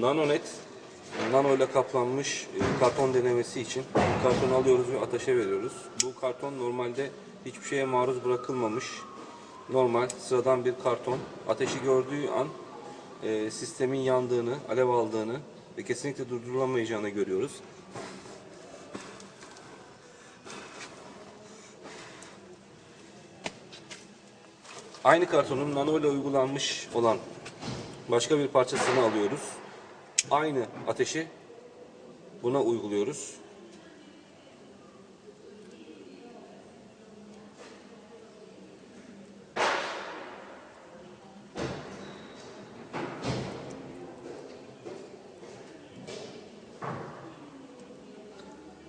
Nanonet nano ile kaplanmış e, karton denemesi için kartonu alıyoruz ve ateşe veriyoruz. Bu karton normalde hiçbir şeye maruz bırakılmamış. Normal sıradan bir karton. Ateşi gördüğü an e, sistemin yandığını, alev aldığını ve kesinlikle durdurulamayacağını görüyoruz. Aynı kartonun nano ile uygulanmış olan başka bir parçasını alıyoruz. Aynı ateşi buna uyguluyoruz.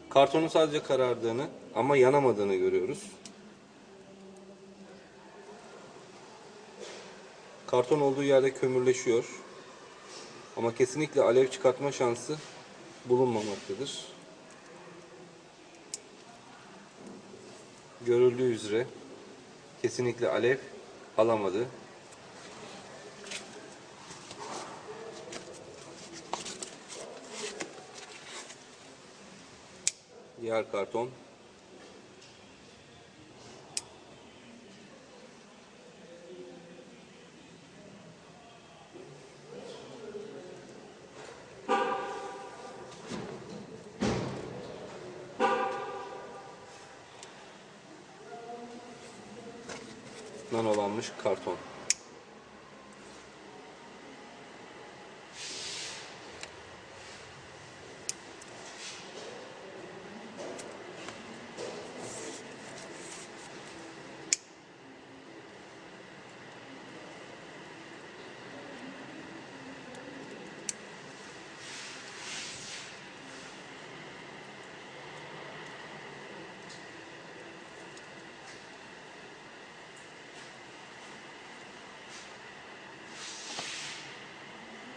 Kartonun sadece karardığını ama yanamadığını görüyoruz. Karton olduğu yerde kömürleşiyor. Ama kesinlikle alev çıkartma şansı bulunmamaktadır. Görüldüğü üzere kesinlikle alev alamadı. Diğer karton nanolanmış karton.